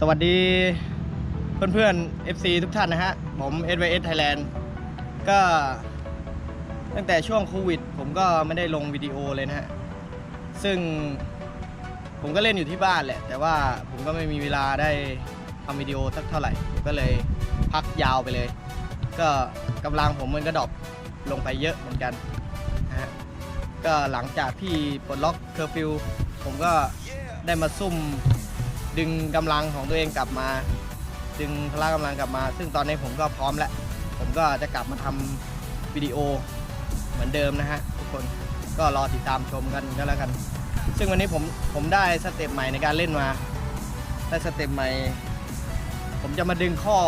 สวัสดีเพื่อนๆ FC ทุกท่านนะฮะ ผม SYS Thailand ก็ตั้งแต่ช่วงโควิด ผมก็ไม่ได้ลงวิดีโอเลยนะฮะ ซึ่งผมก็เล่นอยู่ที่บ้านแหละ แต่ว่าผมก็ไม่มีเวลาได้ทำวิดีโอสักเท่าไหร่ผมก็เลยพักยาวไปเลย ก็กำลังผมมันก็ดรอปลงไปเยอะเหมือนกันนะฮะ ก็หลังจากที่ปลดล็อกเคอร์ฟิวผมก็ได้มาซุ่ม ดึงกำลังของตัวเองกลับมา ดึงพละกำลังกลับมา ซึ่งตอนนี้ผมก็พร้อมแล้ว ผมก็จะกลับมาทำวิดีโอเหมือนเดิมนะฮะทุกคนก็รอติดตามชมกันก็แล้วกัน ซึ่งวันนี้ผมผมได้สเต็ปใหม่ในการเล่นมา ได้สเต็ปใหม่ ผมจะมาดึงข้อ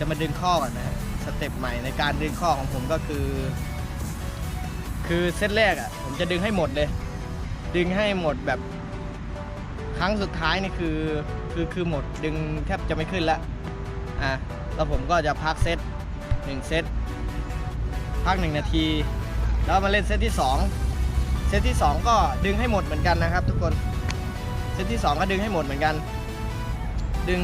จะมาดึงข้อก่อนนะฮะสเต็ปใหม่ในการดึงข้อของผมก็คือ คือเซตแรกอะผมจะดึงให้หมดเลย ดึงให้หมดแบบ ครั้งสุดท้ายนี่คือคือคือหมดดึงแทบจะไม่ขึ้นแล้วอะแล้วผมก็จะพักเซตหนึ่งเซตพักหนึ่งนาที แล้วมาเล่นเซตที่สองเซตที่สองก็ดึงให้หมดเหมือนกันนะครับ ทุกคนเซตที่สองก็ดึงให้หมดเหมือนกัน ดึง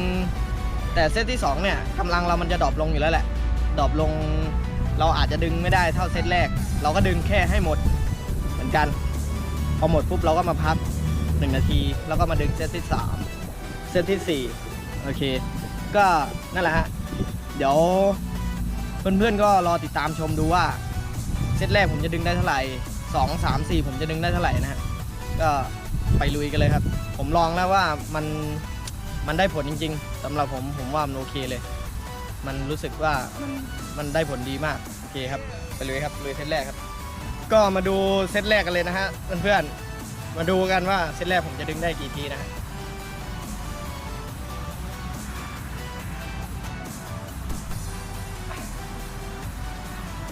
แต่เซตที่สองเนี่ยกำลังเรามันจะดรอปลงอยู่แล้วแหละดรอปลงเราอาจจะดึงไม่ได้เท่าเซตแรก เราก็ดึงแค่ให้หมดเหมือนกัน พอหมดปุ๊บเราก็มาพัก 1 นาที แล้วก็มาดึงเซตที่ 3 เซตที่ 4 โอเค ก็นั่นแหละฮะ เดี๋ยวเพื่อนๆก็รอติดตามชมดูว่า เซตแรกผมจะดึงได้เท่าไหร่2 3 4 ผมจะดึงได้เท่าไหร่นะฮะ ก็ไปลุยกันเลยครับ ผมลองแล้วว่ามันมันได้ผลจริง ๆสำหรับผมผมว่ามันโอเคเลย มันรู้สึกว่ามันมันได้ผลดีมาก โอเคครับ ไปลุยครับลุยเซตแรกครับ ก็มาดูเซตแรกกันเลยนะฮะเพื่อนๆ มาดูกันว่าเซตแรกผมจะดึงได้กี่ทีนะ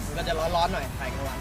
มันก็จะร้อนๆหน่อยถ่ายกลางวัน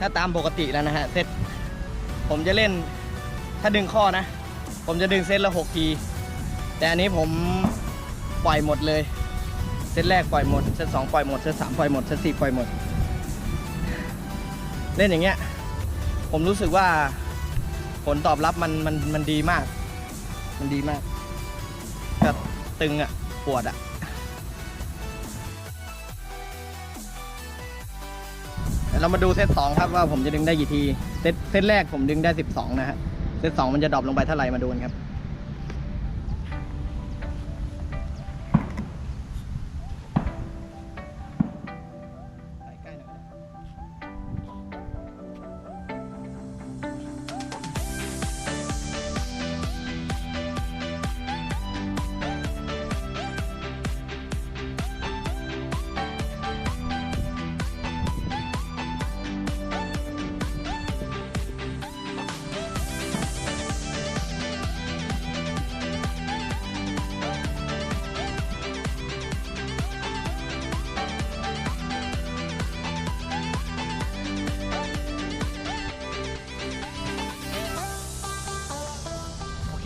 ถ้าตามปกติแล้วนะฮะเซตผมจะเล่นถ้าดึงข้อนะ ผมจะดึงเซตละ6ที แต่อันนี้ผมปล่อยหมดเลย เซตแรกปล่อยหมด เซตสองปล่อยหมด เซตสามปล่อยหมด เซตสี่ปล่อยหมด เล่นอย่างเงี้ย ผมรู้สึกว่าผลตอบรับมันมันมันดีมาก มันดีมากก็ตึงอะ่ะ ปวดอะ่ะ ดี๋ยวเรามาดูเซตสองครับว่าผมจะดึงได้กี่ที เซตเซตแรกผมดึงได้ 12 นะฮะ เซตสองมันจะดรอปลงไปเท่าไหร่มาดูกันครับ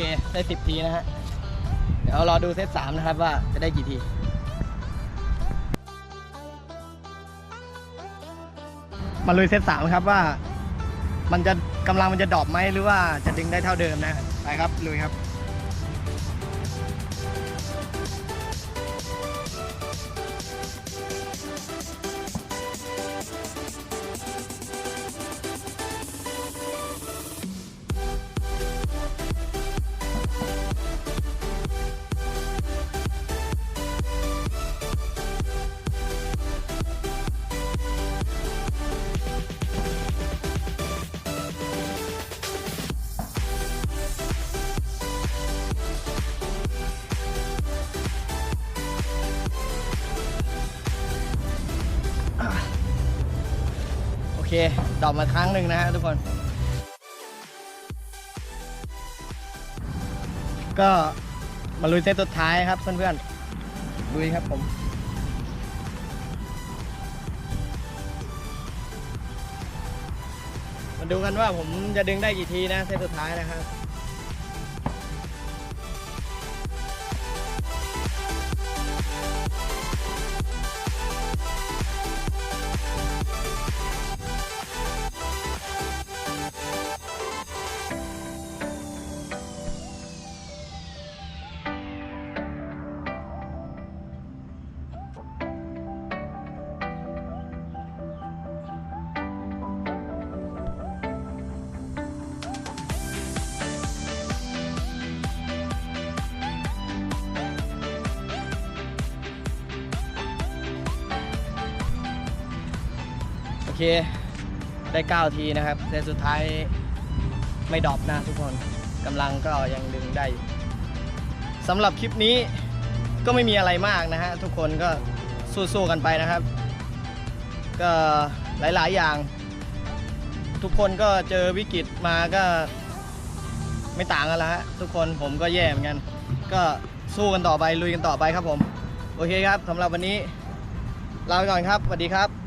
เคได้10ทีนะฮะ เดี๋ยวรอดูเซตสามนะครับว่าจะได้กี่ที มาลุยเซตสามครับว่า มันจะกำลังมันจะดรอปไหมหรือว่าจะดึงได้เท่าเดิมนะ ไปครับลุยครับ เคดอปมาครั้งหนึ่งนะฮะทุกคน ก็มาลุยเซตสุดท้ายครับเพื่อนๆลุยครับผมมาดูกันว่าผมจะดึงได้กี่ทีนะเซตสุดท้ายนะครับ เคได้ 9 ทีนะครับแต่สุดท้ายไม่ดรอปนะทุกคนกำลังก็ยังดึงได้สำหรับคลิปนี้ก็ไม่มีอะไรมากนะฮะทุกคนก็สู้ๆกันไปนะครับ ก็หลายๆอย่าง ทุกคนก็เจอวิกฤตมาก็ไม่ต่างกันล้วฮะทุกคนผมก็แย่เหมือนกัน ก็สู้กันต่อไปลุยกันต่อไปครับผม โอเคครับสำหรับวันนี้ลาไปก่อนครับสวัสดีครับ